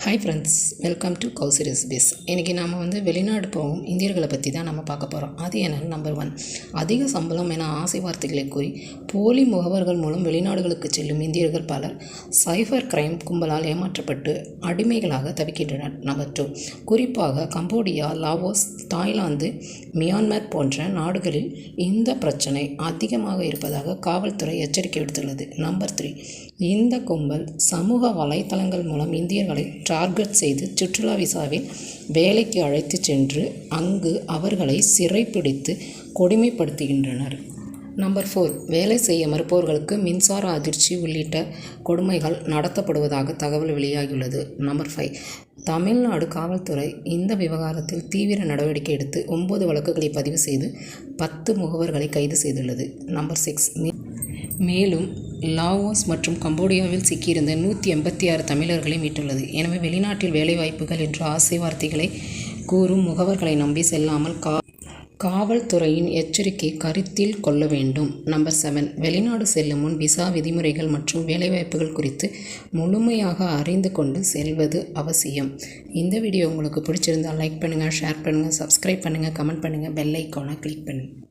Hi friends welcome to Kowsi recipes இன்றைக்கி நாம் வந்து வெளிநாடு போகும் இந்தியர்களை பற்றி தான் நம்ம பார்க்க போகிறோம் அது என்னென்னு நம்பர் ஒன் அதிக சம்பளம் என ஆசை வார்த்தைகளை கூறி போலி முகவர்கள் மூலம் வெளிநாடுகளுக்கு செல்லும் இந்தியர்கள் பலர் சைபர் கிரைம் கும்பலால் ஏமாற்றப்பட்டு அடிமைகளாக தவிக்கின்றனர். நம்பர் டூ குறிப்பாக கம்போடியா லாவோஸ் தாய்லாந்து மியான்மர் போன்ற நாடுகளில் இந்த பிரச்சனை அதிகமாக இருப்பதாக காவல்துறை எச்சரிக்கை விடுத்துள்ளது. நம்பர் த்ரீ இந்த கும்பல் சமூக வலைத்தளங்கள் மூலம் இந்தியர்களை டார்கெட் செய்து சுற்றுலா விசாவில் வேலைக்கு அழைத்து சென்று அங்கு அவர்களை சிறைப்பிடித்து கொடுமைப்படுத்துகின்றனர். Number four. வேலை செய்ய மறுப்பவர்களுக்கு மின்சார அதிர்ச்சி உள்ளிட்ட கொடுமைகள் நடத்தப்படுவதாக தகவல் வெளியாகியுள்ளது. Number five. தமிழ்நாடு காவல்துறை இந்த விவகாரத்தில் தீவிர நடவடிக்கை எடுத்து ஒன்பது வழக்குகளை பதிவு செய்து பத்து முகவர்களை கைது செய்துள்ளது. Number six. மேலும் லாவோஸ் மற்றும் கம்போடியாவில் சிக்கியிருந்த நூற்றி எண்பத்தி ஆறு தமிழர்களை மீட்டுள்ளது. எனவே வெளிநாட்டில் வேலைவாய்ப்புகள் என்ற ஆசை வார்த்தைகளை கூறும் முகவர்களை நம்பி செல்லாமல் கா காவல்துறையின் எச்சரிக்கை கருத்தில் கொள்ள வேண்டும். Number seven. வெளிநாடு செல்லும் முன் விசா விதிமுறைகள் மற்றும் வேலைவாய்ப்புகள் குறித்து முழுமையாக அறிந்து கொண்டு செல்வது அவசியம். இந்த வீடியோ உங்களுக்கு பிடிச்சிருந்தால் லைக் பண்ணுங்கள் ஷேர் பண்ணுங்கள் சப்ஸ்கிரைப் பண்ணுங்கள் கமெண்ட் பண்ணுங்கள் பெல் ஐக்கானை கிளிக் பண்ணுங்கள்